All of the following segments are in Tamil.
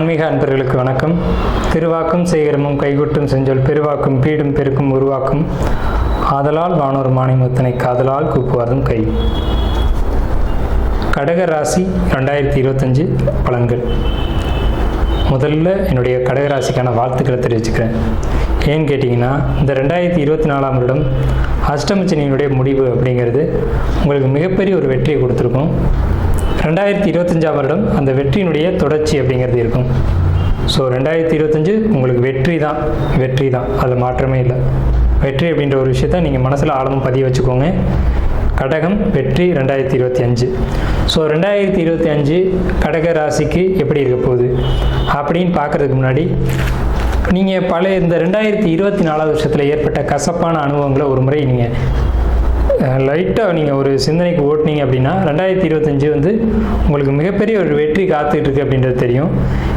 ஆன்மீக அன்பர்களுக்கு வணக்கம். திருவாக்கும் சேகரமும் கைகொட்டும் செஞ்சொல் பெருவாக்கும் பீடும் பெருக்கும் உருவாக்கும். ஆதலால் வானோர் மாணிமுத்தனை காதலால் கூப்புவார்தும் கை. கடக ராசி ரெண்டாயிரத்தி இருபத்தஞ்சு பலன்கள். முதல்ல என்னுடைய கடக ராசிக்கான வாழ்த்துக்களை தெரிவிச்சுக்கிறேன். ஏன்னு கேட்டிங்கன்னா இந்த ரெண்டாயிரத்தி இருபத்தி நாலாம் வருடம் அஷ்டமச்சனியினுடைய முடிவு அப்படிங்கிறது உங்களுக்கு மிகப்பெரிய ஒரு வெற்றியை கொடுத்துருக்கும். ரெண்டாயிரத்தி இருபத்தஞ்சாம் வருடம் அந்த வெற்றியினுடைய தொடர்ச்சி அப்படிங்கிறது இருக்கும். ஸோ ரெண்டாயிரத்தி இருபத்தஞ்சு உங்களுக்கு வெற்றி தான். வெற்றி தான். அது மாற்றமே இல்லை. வெற்றி அப்படின்ற ஒரு விஷயத்த நீங்கள் மனசில் ஆழமாக பதிய வச்சுக்கோங்க. கடகம் வெற்றி ரெண்டாயிரத்தி இருபத்தி அஞ்சு ஸோ ரெண்டாயிரத்தி இருபத்தி அஞ்சு கடக ராசிக்கு எப்படி இருக்க போகுது? அப்படின்னு பார்க்குறதுக்கு முன்னாடி நீங்கள் பழைய இந்த ரெண்டாயிரத்தி இருபத்தி நாலாவது வருஷத்தில் ஏற்பட்ட கசப்பான அனுபவங்களை ஒரு முறை நீங்கள் லைட்டாக நீங்கள் ஒரு சிந்தனைக்கு ஓட்டுனீங்க அப்படின்னா ரெண்டாயிரத்தி இருபத்தஞ்சு வந்து உங்களுக்கு மிகப்பெரிய ஒரு வெற்றி காத்துட்டு இருக்கு அப்படின்றது தெரியும்.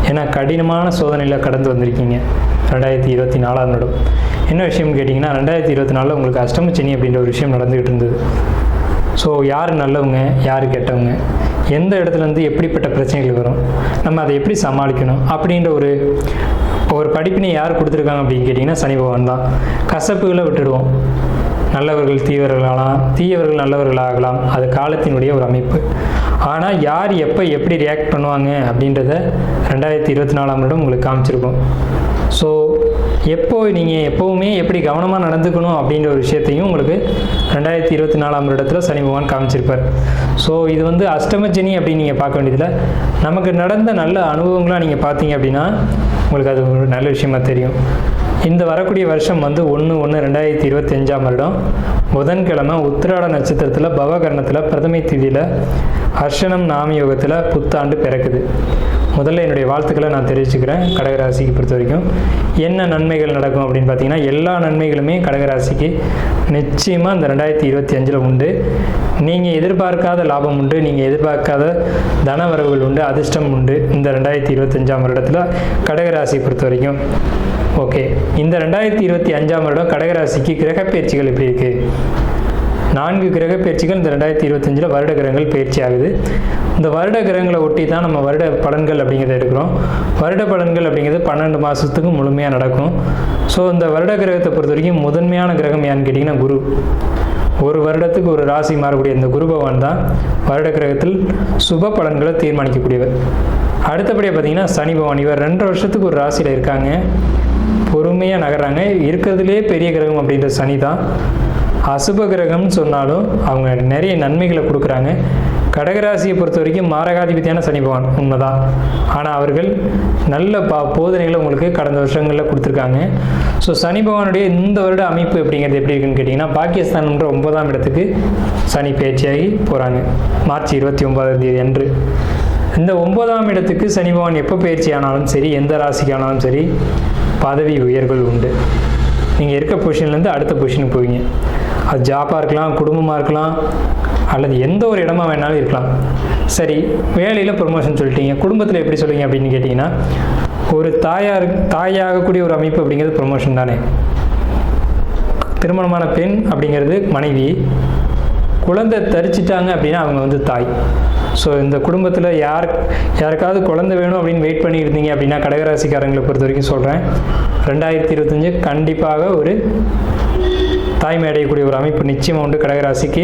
ஏன்னா கடினமான சோதனையில் கடந்து வந்திருக்கீங்க. ரெண்டாயிரத்தி இருபத்தி நாலாம் வருடம். என்ன விஷயம்னு கேட்டிங்கன்னா ரெண்டாயிரத்தி இருபத்தி நாலில் உங்களுக்கு அஷ்டமச்சனி அப்படின்ற ஒரு விஷயம் நடந்துகிட்டு இருந்தது. ஸோ யார் நல்லவங்க யார் கெட்டவங்க எந்த இடத்துலேருந்து எப்படிப்பட்ட பிரச்சனைகள் வரும் நம்ம அதை எப்படி சமாளிக்கணும் அப்படின்ற ஒரு ஒரு படிப்பினை யார் கொடுத்துருக்காங்க அப்படின்னு கேட்டிங்கன்னா சனி பகவான் தான். கசப்புகளை விட்டுடுவோம். நல்லவர்கள் தீவர்களாகலாம் தீயவர்கள் நல்லவர்களாகலாம். அது காலத்தினுடைய ஒரு அமைப்பு. ஆனால் யார் எப்போ எப்படி ரியாக்ட் பண்ணுவாங்க அப்படின்றத ரெண்டாயிரத்தி இருபத்தி நாலாம் வருடம் உங்களுக்கு காமிச்சிருக்கோம். ஸோ எப்போ நீங்கள் எப்போவுமே எப்படி கவனமாக நடந்துக்கணும் அப்படின்ற ஒரு விஷயத்தையும் உங்களுக்கு ரெண்டாயிரத்தி இருபத்தி நாலாம் வருடத்தில் சனி பகவான் காமிச்சிருப்பார். ஸோ இது வந்து அஷ்டமஜனி அப்படின்னு நீங்கள் பார்க்க வேண்டியதில் நமக்கு நடந்த நல்ல அனுபவங்களாக நீங்கள் பார்த்தீங்க அப்படின்னா உங்களுக்கு அது ஒரு நல்ல விஷயமா தெரியும். இந்த வரக்கூடிய வருஷம் வந்து ஒன்று ஒன்று ரெண்டாயிரத்தி இருபத்தஞ்சாம் வருடம். புதன்கிழமை உத்திராட நட்சத்திரத்தில் பவகரணத்தில் பிரதமை திதியில் ஹர்ஷனம் நாம யோகத்தில் புத்தாண்டு பிறக்குது. முதல்ல என்னுடைய வாழ்த்துக்களை நான் தெரிவிச்சுக்கிறேன் கடகராசிக்கு பொறுத்த வரைக்கும் என்ன நன்மைகள் நடக்கும் அப்படின்னு பார்த்தீங்கன்னா எல்லா நன்மைகளுமே கடகராசிக்கு நிச்சயமாக இந்த ரெண்டாயிரத்தி இருபத்தி அஞ்சில் உண்டு. நீங்கள் எதிர்பார்க்காத லாபம் உண்டு நீங்கள் எதிர்பார்க்காத தன வரவுகள் உண்டு அதிர்ஷ்டம் உண்டு இந்த ரெண்டாயிரத்தி இருபத்தஞ்சாம் வருடத்தில் கடகராசியை பொறுத்த வரைக்கும் ஓகே. இந்த ரெண்டாயிரத்தி இருபத்தி அஞ்சாம் வருடம் கடகராசிக்கு கிரக பயிற்சிகள் எப்படி இருக்குது நான்கு கிரக பயிற்சிகள் இந்த ரெண்டாயிரத்தி இருபத்தஞ்சில் வருட கிரகங்கள் பயிற்சி ஆகுது. இந்த வருட கிரகங்களை ஒட்டி தான் நம்ம வருட பலன்கள் அப்படிங்கிறத எடுக்கிறோம். வருட பலன்கள் அப்படிங்கிறது பன்னெண்டு மாதத்துக்கு முழுமையாக நடக்கும். ஸோ இந்த வருட கிரகத்தை பொறுத்த வரைக்கும் முதன்மையான கிரகம் யான்னு கேட்டிங்கன்னா குரு. ஒரு வருடத்துக்கு ஒரு ராசி மாறக்கூடிய இந்த குரு பகவான் தான் வருட கிரகத்தில் சுப பலன்களை தீர்மானிக்கக்கூடியவர். அடுத்தபடியாக பார்த்தீங்கன்னா சனி பகவான். இவர் ரெண்டு வருஷத்துக்கு ஒரு ராசியில் இருக்காங்க. பொறுமையாக நகர்றாங்க. இருக்கிறதுலே பெரிய கிரகம் அப்படின்ற சனி தான். அசுப கிரகம்னு சொன்னாலும் அவங்க நிறைய நன்மைகளை கொடுக்குறாங்க. கடகராசியை பொறுத்த வரைக்கும் மாரகாதிபதியான சனி பகவான் உண்மைதான். ஆனால் அவர்கள் நல்ல பா போதனைகளை உங்களுக்கு கடந்த வருஷங்களில் கொடுத்துருக்காங்க. ஸோ சனி பகவானுடைய இந்த வருட அமைப்பு அப்படிங்கிறது எப்படி இருக்குன்னு கேட்டிங்கன்னா பாகிஸ்தான்ன்ற ஒன்பதாம் இடத்துக்கு சனி பேச்சியாகி போகிறாங்க மார்ச் இருபத்தி ஒன்பதாம் தேதி அன்று. இந்த ஒன்பதாம் இடத்துக்கு சனி பகவான் எப்போ பயிற்சி ஆனாலும் சரி எந்த ராசிக்கு ஆனாலும் சரி பதவி உயர்வுகள் உண்டு. நீங்கள் இருக்க பொசிஷன்லேருந்து அடுத்த பொசிஷனுக்கு போவீங்க. அது ஜாப்பாக இருக்கலாம் குடும்பமாக இருக்கலாம் அல்லது எந்த ஒரு இடமா வேணாலும் இருக்கலாம். சரி வேலையில் ப்ரொமோஷன் சொல்லிட்டீங்க. குடும்பத்தில் எப்படி சொல்லுவீங்க அப்படின்னு கேட்டிங்கன்னா ஒரு தாயார் தாயாகக்கூடிய ஒரு அமைப்பு அப்படிங்கிறது ப்ரொமோஷன் தானே. திருமணமான பெண் அப்படிங்கிறது மனைவி. குழந்தை தரிச்சிட்டாங்க அப்படின்னா அவங்க வந்து தாய். ஸோ இந்த குடும்பத்தில் யார் யாருக்காவது குழந்தை வேணும் அப்படின்னு வெயிட் பண்ணி இருந்தீங்க அப்படின்னா கடகராசிக்காரங்களை பொறுத்த வரைக்கும் சொல்கிறேன் ரெண்டாயிரத்தி இருபத்தஞ்சு கண்டிப்பாக ஒரு தாய்மை அடையக்கூடிய ஒரு அமைப்பு நிச்சயமாக உண்டு கடகராசிக்கு.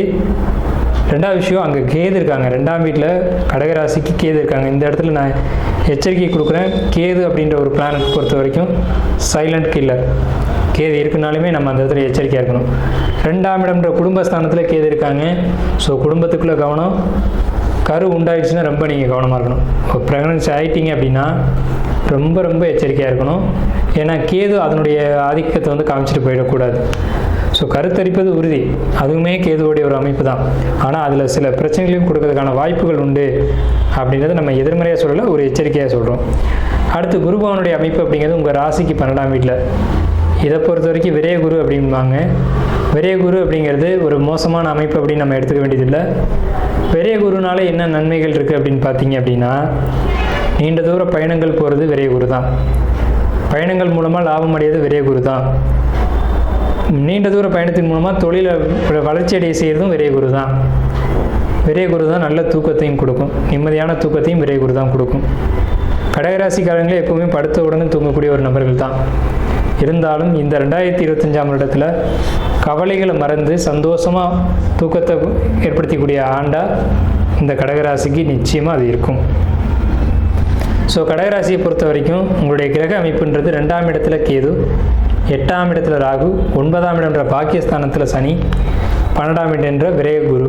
ரெண்டாவது விஷயம் அங்கே கேது இருக்காங்க. ரெண்டாம் வீட்டில் கடகராசிக்கு கேது இருக்காங்க. இந்த இடத்துல நான் எச்சரிக்கை கொடுக்குறேன். கேது அப்படின்ற ஒரு பிளானட் பொறுத்த வரைக்கும் சைலண்ட் கில்லர் கேது இருக்குனாலுமே நம்ம அந்த இடத்துல எச்சரிக்கையாக இருக்கணும். ரெண்டாம் இடம்ன்ற குடும்பஸ்தானத்தில் கேது இருக்காங்க. ஸோ குடும்பத்துக்குள்ளே கவனம் கரு உண்டாயிடுச்சுன்னா ரொம்ப நீங்கள் கவனமாக இருக்கணும். இப்போ ப்ரெக்னன்சி ஆகிட்டீங்க அப்படின்னா ரொம்ப ரொம்ப எச்சரிக்கையாக இருக்கணும். ஏன்னா கேது அதனுடைய ஆதிக்கத்தை வந்து காமிச்சிட்டு போயிடக்கூடாது. ஸோ கருத்தரிப்பது உறுதி. அதுவுமே கேதுவோடைய ஒரு அமைப்பு தான் ஆனால் அதில் சில பிரச்சனைகளையும் கொடுக்கறதுக்கான வாய்ப்புகள் உண்டு அப்படின்றத நம்ம எதிர்மறையாக சொல்லலை ஒரு எச்சரிக்கையாக சொல்கிறோம் அடுத்து குருபவனுடைய அமைப்பு அப்படிங்கிறது உங்கள் ராசிக்கு பன்னெண்டாம் வீட்டில் இதை பொறுத்த வரைக்கும் விரைய குரு அப்படிம்பாங்க. விரைய குரு அப்படிங்கிறது ஒரு மோசமான அமைப்பு அப்படின்னு நம்ம எடுத்துக்க வேண்டியதில்லை. விரய குருனால என்ன நன்மைகள் இருக்குது அப்படின்னு பார்த்தீங்க அப்படின்னா நீண்ட தூர பயணங்கள் போகிறது விரைய குரு தான் பயணங்கள் மூலமாக லாபம் அடையிறது விரைய குரு தான் நீண்ட தூர பயணத்தின் மூலமாக தொழிலை வளர்ச்சி அடைய செய்கிறதும் விரைய குரு தான் விரைய குரு தான் நல்ல தூக்கத்தையும் கொடுக்கும். நிம்மதியான தூக்கத்தையும் விரைய குரு தான் கொடுக்கும். கடகராசிக்காரங்களே எப்பவுமே படுத்த உடனே தூங்கக்கூடிய ஒரு நபர்கள் தான் இருந்தாலும் இந்த ரெண்டாயிரத்தி இருபத்தஞ்சாம் வருடத்தில் கவலைகளை மறந்து சந்தோஷமாக தூக்கத்தை ஏற்படுத்தக்கூடிய ஆண்டாக இந்த கடகராசிக்கு நிச்சயமாக அது இருக்கும். ஸோ கடகராசியை பொறுத்த வரைக்கும் உங்களுடைய கிரக அமைப்புன்றது ரெண்டாம் இடத்துல கேது எட்டாம் இடத்துல ராகு ஒன்பதாம் இடம்ன்ற பாக்கியஸ்தானத்தில் சனி பன்னெண்டாம் இடம்ன்ற விரய குரு.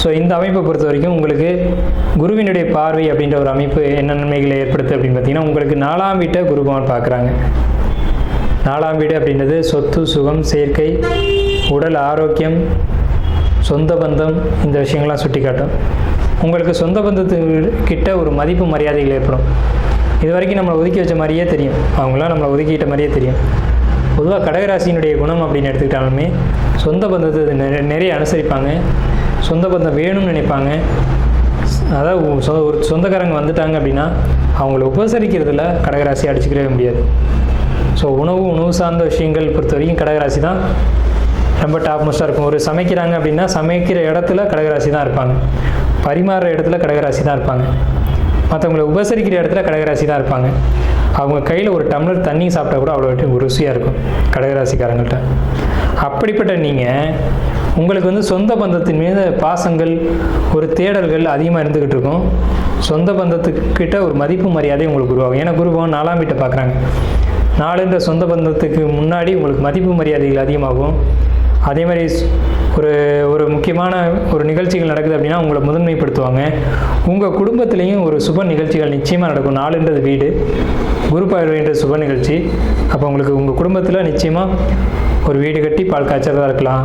ஸோ இந்த அமைப்பை பொறுத்த வரைக்கும் உங்களுக்கு குருவினுடைய பார்வை அப்படின்ற ஒரு அமைப்பு என்ன நன்மைகளை ஏற்படுத்து அப்படின்னு பார்த்தீங்கன்னா உங்களுக்கு நாலாம் வீட்டை குருபவன் பார்க்குறாங்க. நாலாம் வீடு அப்படின்றது சொத்து சுகம் சேர்க்கை உடல் ஆரோக்கியம் சொந்த பந்தம் இந்த விஷயங்கள்லாம் சுட்டி காட்டும் உங்களுக்கு சொந்த பந்தத்து கிட்ட ஒரு மதிப்பு மரியாதைகள் ஏற்படும். இது வரைக்கும் நம்மளை ஒதுக்கி வச்ச மாதிரியே தெரியும். அவங்களாம் நம்மளை ஒதுக்கிட்ட மாதிரியே தெரியும். பொதுவாக கடகராசியினுடைய குணம் அப்படின்னு எடுத்துக்கிட்டாலுமே சொந்த பந்தத்தை நிறைய அனுசரிப்பாங்க. சொந்த பந்தம் வேணும்னு நினைப்பாங்க. அதாவது ஒரு சொந்தக்காரங்க வந்துட்டாங்க அப்படின்னா அவங்கள உபசரிக்கிறதுல கடகராசி அடிச்சுக்கவே முடியாது. ஸோ உணவு உணவு சார்ந்த விஷயங்கள் பொறுத்த வரைக்கும் கடகராசி தான் ரொம்ப டாப் மோஸ்ட்டாக இருக்கும். ஒரு சமைக்கிறாங்க அப்படின்னா சமைக்கிற இடத்துல கடகராசி தான் இருப்பாங்க. பரிமாறுற இடத்துல கடகராசி தான் இருப்பாங்க. மற்றவங்களை உபசரிக்கிற இடத்துல கடகராசி தான் இருப்பாங்க. அவங்க கையில் ஒரு டம்ளர் தண்ணி சாப்பிட்டா கூட அவ்வளோ ருசியாக இருக்கும் கடகராசிக்காரங்கள்ட்ட. அப்படிப்பட்ட நீங்கள் உங்களுக்கு வந்து சொந்த பந்தத்தின் மீது பாசங்கள் ஒரு தேடல்கள் அதிகமாக இருந்துக்கிட்டு இருக்கும். சொந்த பந்தத்துக்கிட்ட ஒரு மதிப்பு மரியாதை உங்களுக்கு உருவாகும். ஏன்னா குருபவன் நாலாம் வீட்டை பார்க்குறாங்க. நாலுன்ற சொந்த பந்தத்துக்கு முன்னாடி உங்களுக்கு மதிப்பு மரியாதைகள் அதிகமாகும். அதே மாதிரி ஒரு ஒரு முக்கியமான ஒரு நிகழ்ச்சிகள் நடக்குது அப்படின்னா உங்களை முதன்மைப்படுத்துவாங்க. உங்கள் குடும்பத்துலேயும் ஒரு சுப நிகழ்ச்சிகள் நிச்சயமாக நடக்கும். நாலுன்றது வீடு குரு பார்வைன்ற சுப நிகழ்ச்சி. அப்போ உங்களுக்கு உங்கள் குடும்பத்தில் நிச்சயமாக ஒரு வீடு கட்டி பால் காய்ச்சறதா இருக்கலாம்.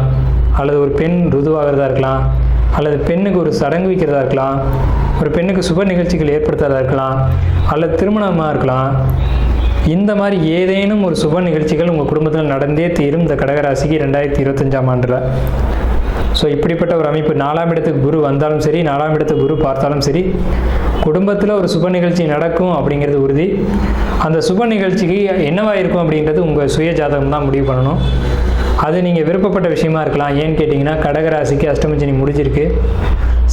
அல்லது ஒரு பெண் ருதுவாகிறதா இருக்கலாம். அல்லது பெண்ணுக்கு ஒரு சடங்கு வைக்கிறதா இருக்கலாம். ஒரு பெண்ணுக்கு சுப நிகழ்ச்சிகள் ஏற்படுத்துறதா இருக்கலாம். அல்லது திருமணமாக இருக்கலாம். இந்த மாதிரி ஏதேனும் ஒரு சுப நிகழ்ச்சிகள் உங்கள் குடும்பத்தில் நடந்தே தீரும். இந்த கடகராசிக்கு ரெண்டாயிரத்தி இருபத்தஞ்சாம் ஆண்டில். ஸோ இப்படிப்பட்ட ஒரு அமைப்பு நாலாம் இடத்துக்கு குரு வந்தாலும் சரி நாலாம் இடத்துக்கு குரு பார்த்தாலும் சரி குடும்பத்தில் ஒரு சுப நிகழ்ச்சி நடக்கும் அப்படிங்கிறது உறுதி. அந்த சுப நிகழ்ச்சிக்கு என்னவாக இருக்கும் அப்படின்றது உங்கள் சுய ஜாதகம் தான் முடிவு பண்ணணும். அது நீங்கள் விருப்பப்பட்ட விஷயமா இருக்கலாம். ஏன்னு கேட்டிங்கன்னா கடகராசிக்கு அஷ்டமஜினி முடிஞ்சிருக்கு.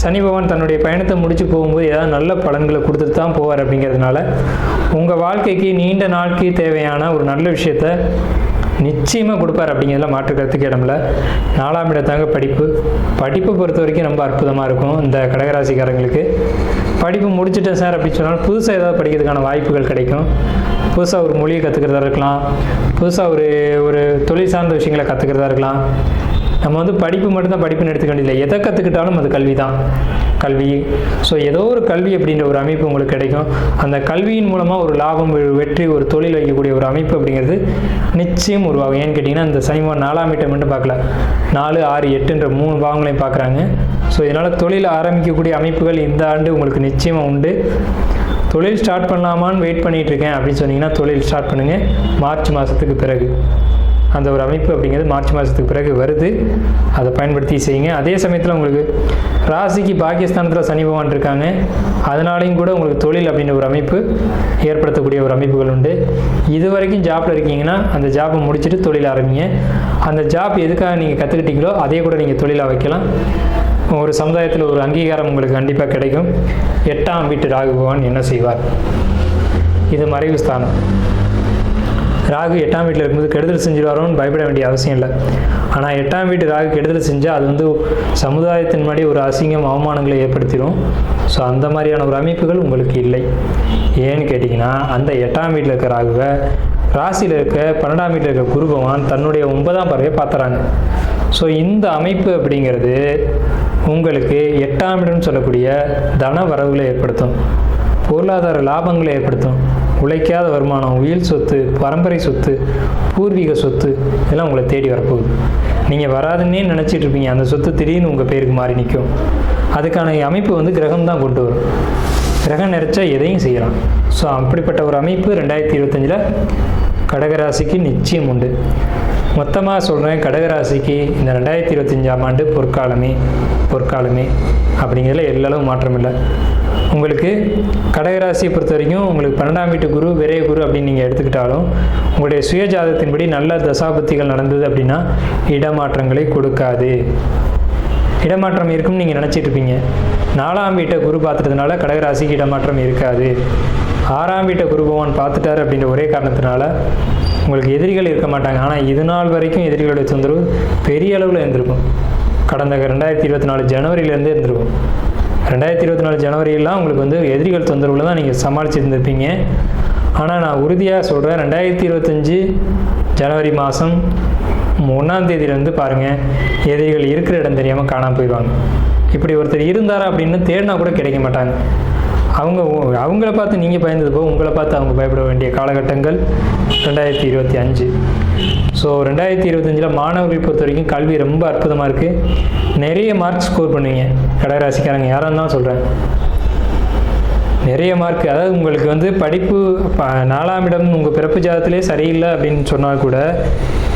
சனி பகவான் தன்னுடைய பயணத்தை முடிச்சு போகும்போது ஏதாவது நல்ல பலன்களை கொடுத்துட்டு தான் போவார் அப்படிங்கிறதுனால உங்கள் வாழ்க்கைக்கு நீண்ட நாளுக்கு தேவையான ஒரு நல்ல விஷயத்த நிச்சயமாக கொடுப்பார் அப்படிங்கிறதுல மாற்று கருத்துக்கு இடமில்ல நாலாம் இடத்தாங்க படிப்பு. படிப்பை பொறுத்த வரைக்கும் ரொம்ப அற்புதமாக இருக்கும் இந்த கடகராசிக்காரங்களுக்கு. படிப்பு முடிச்சுட்டேன் சார் அப்படின்னு சொன்னாலும் புதுசாக ஏதாவது படிக்கிறதுக்கான வாய்ப்புகள் கிடைக்கும். புதுசாக ஒரு மொழியை கற்றுக்கிறதா இருக்கலாம். புதுசாக ஒரு ஒரு தொழில் சார்ந்த விஷயங்களை கற்றுக்கிறதா இருக்கலாம். நம்ம வந்து படிப்பு மட்டும்தான் படிப்புன்னு எடுத்துக்க வேண்டியதில்லை. எதை கற்றுக்கிட்டாலும் அது கல்வி தான் கல்வி. ஸோ ஏதோ ஒரு கல்வி அப்படின்ற ஒரு அமைப்பு உங்களுக்கு கிடைக்கும். அந்த கல்வியின் மூலமாக ஒரு லாபம் ஒரு வெற்றி ஒரு தொழில் வைக்கக்கூடிய ஒரு அமைப்பு அப்படிங்கிறது நிச்சயம் உருவாகும். ஏன்னு கேட்டிங்கன்னா இந்த சனிமன் நாலாம் வீட்டை மட்டும் பார்க்கல. நாலு ஆறு எட்டுன்ற மூணு பாகங்களையும் பார்க்குறாங்க. ஸோ இதனால் தொழில் ஆரம்பிக்கக்கூடிய அமைப்புகள் இந்த ஆண்டு உங்களுக்கு நிச்சயமாக உண்டு. தொழில் ஸ்டார்ட் பண்ணலாமான்னு வெயிட் பண்ணிகிட்ருக்கேன் அப்படின்னு சொன்னீங்கன்னா தொழில் ஸ்டார்ட் பண்ணுங்கள் மார்ச் மாதத்துக்கு பிறகு. அந்த ஒரு அமைப்பு அப்படிங்கிறது மார்ச் மாதத்துக்கு பிறகு வருது. அதை பயன்படுத்தி செய்யுங்க. அதே சமயத்தில் உங்களுக்கு ராசிக்கு பாகிஸ்தானத்தில் சனி பகவான் இருக்காங்க. அதனாலையும் கூட உங்களுக்கு தொழில் அப்படின்ற ஒரு அமைப்பு ஏற்படுத்தக்கூடிய ஒரு அமைப்புகள் உண்டு. இது வரைக்கும் ஜாப்பில் இருக்கீங்கன்னா அந்த ஜாப்பை முடிச்சுட்டு தொழில் ஆரம்பிங்க. அந்த ஜாப் எதுக்காக நீங்கள் கற்றுக்கிட்டீங்களோ அதே கூட நீங்கள் தொழிலாக வைக்கலாம். ஒரு சமுதாயத்தில் ஒரு அங்கீகாரம் உங்களுக்கு கண்டிப்பாக கிடைக்கும். எட்டாம் வீட்டு ராகு பகவான் என்ன செய்வார்? இது மறைவு ஸ்தானம். ராகு எட்டாம் வீட்டில் இருக்கும்போது கெடுதல் செஞ்சிருவாரோன்னு பயப்பட வேண்டிய அவசியம் இல்லை. ஆனால் எட்டாம் வீட்டு ராகு கெடுதல் செஞ்சால் அது வந்து சமுதாயத்தின் மாதிரி ஒரு அசிங்கம் அவமானங்களை ஏற்படுத்திடும். ஸோ அந்த மாதிரியான ஒரு அமைப்புகள் உங்களுக்கு இல்லை. ஏன்னு கேட்டிங்கன்னா அந்த எட்டாம் வீட்டில் இருக்க ராகுவை ராசியில் இருக்க பன்னெண்டாம் வீட்டில் இருக்க குரு பகவான் தன்னுடைய ஒன்பதாம் பறவையை பார்த்துறாங்க. ஸோ இந்த அமைப்பு அப்படிங்கிறது உங்களுக்கு எட்டாம் இடம்னு சொல்லக்கூடிய தன வரவுகளை ஏற்படுத்தும். பொருளாதார லாபங்களை ஏற்படுத்தும். உழைக்காத வருமானம் உயில் சொத்து பரம்பரை சொத்து பூர்வீக சொத்து இதெல்லாம் உங்களை தேடி வரப்போகுது. நீங்கள் வராதுன்னே நினச்சிட்டு இருப்பீங்க. அந்த சொத்து திடீர்னு உங்கள் பேருக்கு மாறி நிற்கும் அதுக்கான அமைப்பு வந்து கிரகம் தான் கொண்டு வரும். கிரகம் நிறைச்சா எதையும் செய்யலாம். ஸோ அப்படிப்பட்ட ஒரு அமைப்பு ரெண்டாயிரத்தி இருபத்தஞ்சில் கடகராசிக்கு நிச்சயம் உண்டு. மொத்தமாக சொல்கிறேன் கடகராசிக்கு இந்த ரெண்டாயிரத்தி இருபத்தஞ்சாம் ஆண்டு பொற்காலமே பொற்காலமே அப்படிங்கிறதுல எல்லளவு மாற்றம் இல்லை உங்களுக்கு கடகராசியை பொறுத்த வரைக்கும் உங்களுக்கு பன்னெண்டாம் வீட்டு குரு விரைய குரு அப்படின்னு நீங்கள் எடுத்துக்கிட்டாலும் உங்களுடைய சுயஜாதத்தின்படி நல்ல தசாபத்திகள் நடந்தது அப்படின்னா இடமாற்றங்களை கொடுக்காது. இடமாற்றம் இருக்கும்னு நீங்கள் நினச்சிட்டு இருப்பீங்க. நாலாம் வீட்டை குரு பார்த்துட்டதுனால கடகராசிக்கு இடமாற்றம் இருக்காது. ஆறாம் வீட்டை குரு பகவான் பார்த்துட்டார் அப்படின்ற ஒரே காரணத்தினால உங்களுக்கு எதிரிகள் இருக்க மாட்டாங்க. ஆனால் இது நாள் வரைக்கும் எதிரிகளுடைய தொந்தரவு பெரிய அளவில் இருந்திருக்கும். கடந்த ரெண்டாயிரத்தி இருபத்தி நாலு ஜனவரியிலேருந்து இருந்திருக்கும். ரெண்டாயிரத்தி இருபத்தி நாலு ஜனவரியெல்லாம் உங்களுக்கு வந்து எதிரிகள் தொந்தரவில் தான் நீங்கள் சமாளிச்சிருந்துருப்பீங்க. ஆனால் நான் உறுதியாக சொல்கிறேன் ரெண்டாயிரத்தி இருபத்தஞ்சி ஜனவரி மாதம் ஒன்றாம் தேதியிலேருந்து பாருங்கள் எதிரிகள் இருக்கிற இடம் தெரியாமல் காணாமல் போயிடுவாங்க. இப்படி ஒருத்தர் இருந்தாரா அப்படின்னு தேடினா கூட கிடைக்க மாட்டாங்க. அவங்க உ- அவங்கள பார்த்து நீங்கள் பயந்தது போக உங்களை பார்த்து அவங்க பயப்பட வேண்டிய காலகட்டங்கள் ரெண்டாயிரத்தி இருபத்தி அஞ்சு. ஸோ ரெண்டாயிரத்தி இருபத்தஞ்சில் மாணவர்கள் பொறுத்த வரைக்கும் கல்வி ரொம்ப அற்புதமாக இருக்குது நிறைய மார்க் ஸ்கோர் பண்ணுவீங்க. கடகராசிக்காரங்க யாராக இருந்தாலும் சொல்கிறேன் நிறைய மார்க் அதாவது உங்களுக்கு வந்து படிப்பு நாலாம் இடம் உங்கள் பிறப்பு ஜாதத்திலே சரியில்லை அப்படின்னு சொன்னால் கூட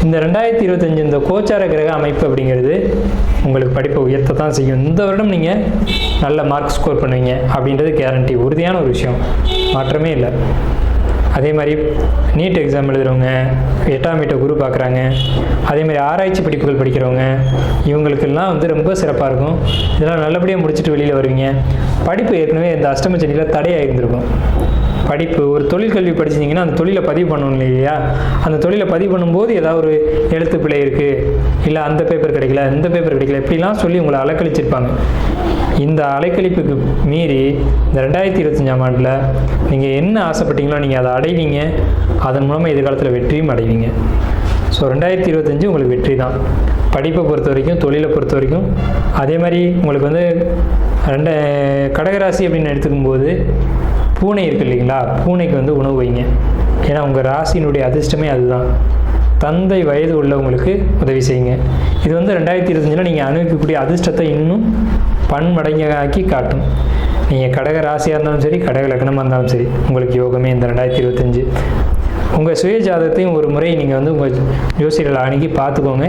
இந்த ரெண்டாயிரத்தி இருபத்தஞ்சு இந்த கோச்சார கிரக அமைப்பு அப்படிங்கிறது உங்களுக்கு படிப்பை உயர்த்த தான் செய்யும். இந்த வருடம் நீங்கள் நல்ல மார்க் ஸ்கோர் பண்ணுவீங்க அப்படின்றது கேரண்டி உறுதியான ஒரு விஷயம். மாற்றமே இல்லை. அதே மாதிரி நீட் எக்ஸாம் எழுதுறவங்க எட்டாம் வீட்டை குரு பார்க்குறாங்க. அதே மாதிரி ஆராய்ச்சி படிப்புகள் படிக்கிறவங்க இவங்களுக்கெல்லாம் வந்து ரொம்ப சிறப்பாக இருக்கும். இதெல்லாம் நல்லபடியாக முடிச்சுட்டு வெளியில் வருவீங்க. படிப்பு ஏற்கனவே இந்த அஷ்டமச்சனியில் தடையாக இருந்திருக்கும் படிப்பு ஒரு தொழில் கல்வி அந்த தொழிலை பதிவு பண்ணணும் இல்லையா? அந்த தொழிலை பதிவு பண்ணும்போது ஏதாவது ஒரு எழுத்து பிழை இருக்குது இல்லை அந்த பேப்பர் கிடைக்கல இந்த பேப்பர் கிடைக்கல இப்படிலாம் சொல்லி உங்களை அலைக்கழிச்சிருப்பாங்க. இந்த அலைக்கழிப்புக்கு மீறி இந்த ரெண்டாயிரத்தி இருபத்தஞ்சாம் ஆண்டில் நீங்கள் என்ன ஆசைப்பட்டீங்களோ நீங்கள் அதை அடைவீங்க. அதன் மூலமாக எதிர்காலத்தில் வெற்றியும் அடைவீங்க. ஸோ ரெண்டாயிரத்தி இருபத்தஞ்சு உங்களுக்கு வெற்றி தான். படிப்பை பொறுத்த வரைக்கும் தொழிலை பொறுத்த வரைக்கும் அதே மாதிரி உங்களுக்கு வந்து ரெண்டு கடகராசி அப்படின்னு எடுத்துக்கும்போது பூனை இருக்கு இல்லைங்களா? பூனைக்கு வந்து உணவு வைங்க. ஏன்னா உங்கள் ராசியினுடைய அதிர்ஷ்டமே அதுதான். தந்தை வயது உள்ளவங்களுக்கு உதவி செய்யுங்க. இது வந்து ரெண்டாயிரத்தி இருபத்தஞ்சில் நீங்கள் அனுபவிக்கக்கூடிய அதிர்ஷ்டத்தை இன்னும் பன்மடங்காக்கி காட்டும். நீங்கள் கடக ராசியாக இருந்தாலும் சரி கடக லக்னமாக இருந்தாலும் சரி உங்களுக்கு யோகமே இந்த ரெண்டாயிரத்தி இருபத்தஞ்சு. உங்கள் சுய ஜாதகத்தையும் ஒரு முறை நீங்கள் வந்து உங்கள் ஜோசியர்கள் அணுகி பார்த்துக்கோங்க.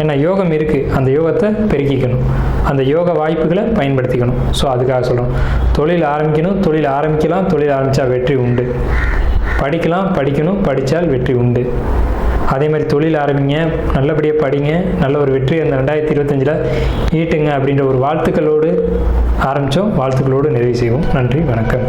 ஏன்னா யோகம் இருக்குது அந்த யோகத்தை பெருக்கிக்கணும். அந்த யோக வாய்ப்புகளை பயன்படுத்திக்கணும். ஸோ அதுக்காக சொல்கிறோம் தொழில் ஆரம்பிக்கணும். தொழில் ஆரம்பிக்கலாம். தொழில் ஆரம்பித்தா வெற்றி உண்டு. படிக்கலாம். படிக்கணும். படித்தால் வெற்றி உண்டு. அதே மாதிரி தொழில் ஆரம்பிங்க. நல்லபடியாக படிங்க. நல்ல ஒரு வெற்றி அந்த ரெண்டாயிரத்தி இருபத்தஞ்சில் ஈட்டுங்க அப்படின்ற ஒரு வாழ்த்துக்களோடு ஆரம்பித்தோம் வாழ்த்துக்களோடு நிறைவு செய்வோம். நன்றி. வணக்கம்.